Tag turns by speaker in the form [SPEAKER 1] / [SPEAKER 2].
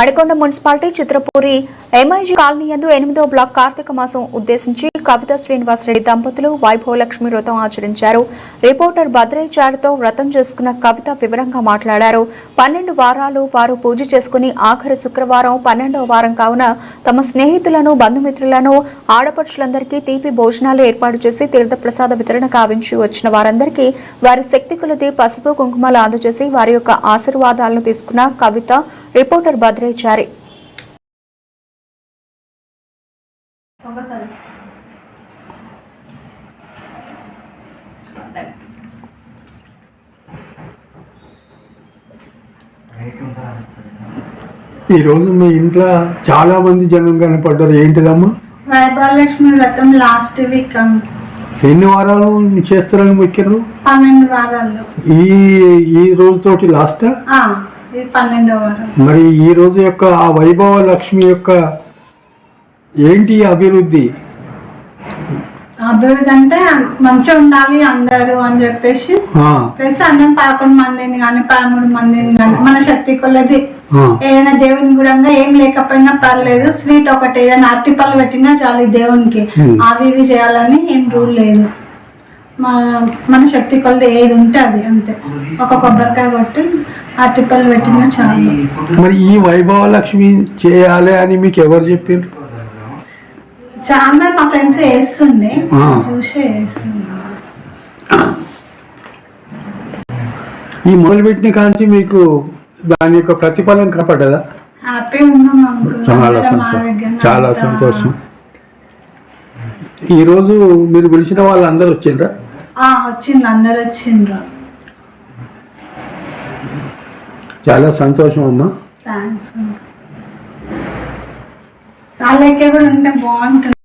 [SPEAKER 1] Madikonda municipality Chitrapuri MIG colony యందు ఎనిమిదో black Karthika మాసం ఉద్దేశించి కవిత శ్రీనివాసరెడ్డి దంపతులు వైభవలక్ష్మి వ్రతం ఆచరించారు. రిపోర్టర్ భద్రేచారితో వ్రతం చేసుకున్న కవిత వివరంగా మాట్లాడారు. పన్నెండు వారాలు వారు పూజ చేసుకుని ఆఖరి శుక్రవారం పన్నెండవ వారం కావున తమ స్నేహితులను బంధుమిత్రులను ఆడపడుచులందరికీ తీపి భోజనాలు ఏర్పాటు చేసి తీర్థప్రసాద వితరణ కావించి వచ్చిన వారందరికీ వారి శక్తి కొలది పసుపు కుంకుమలు అందజేసి వారి యొక్క ఆశీర్వాదాలను తీసుకున్న కవిత రిపోర్టర్ భద్రేచారి
[SPEAKER 2] ఈరోజు మీ ఇంట్లో చాలా మంది జనం కనపడ్డారు. ఏంటిదమ్మా?
[SPEAKER 3] వైభవలక్ష్మి వ్రతం లాస్ట్ వీక్
[SPEAKER 2] ఎన్ని వారాలు చేస్తారని మొక్కారు?
[SPEAKER 3] పన్నెండు వారాల్లో
[SPEAKER 2] ఈ ఈ రోజుతోటి లాస్ట్? మరి ఈ రోజు యొక్క ఆ వైభవ లక్ష్మి యొక్క ఏంటి అభివృద్ధి?
[SPEAKER 3] అభివృద్ధి అంటే మంచిగా ఉండాలి అందరూ అని చెప్పేసి ప్లస్ అందరం పదకొండు మందిని కానీ పదమూడు మందిని కానీ మన శక్తి కొలది. ఏదైనా దేవుని గుడంగా ఏం లేకపోయినా పర్లేదు స్వీట్ ఒకటి ఏదైనా అరటిపళ్ళు పెట్టినా చాలు దేవునికి. అవి ఇవి చేయాలని ఏం రూల్ లేదు. మన మన శక్తి కొలది ఏది ఉంటే అది అంతే. ఒక కొబ్బరికాయ కొట్టి అరటిపళ్ళు పెట్టినా చాలు.
[SPEAKER 2] మరి ఈ వైభవ లక్ష్మి చేయాలి అని మీకు ఎవరు చెప్పారు
[SPEAKER 3] చాలా మా ఫ్రెండ్స్ వేస్తుండే
[SPEAKER 2] ఆ.
[SPEAKER 3] చూసి వేస్తుండే
[SPEAKER 2] ఈ మొదలుపెట్టిన కాంచి మీకు దాని యొక్క ప్రతిఫలం కనపడ్డదా?
[SPEAKER 3] హ్యాపీ ఉన్నాం
[SPEAKER 2] చాలా సంతోషం. చాలా. సంతోషం. ఈరోజు మీరు పిలిచిన వాళ్ళందరూ వచ్చిండ్రా?
[SPEAKER 3] ఆ, వచ్చిండ్రు అందరు వచ్చిండ్రు.
[SPEAKER 2] చాలా సంతోషం అమ్మా.
[SPEAKER 3] థ్యాంక్స్ సాలెక్క కూడా ఉంటే బాగుంటుంది.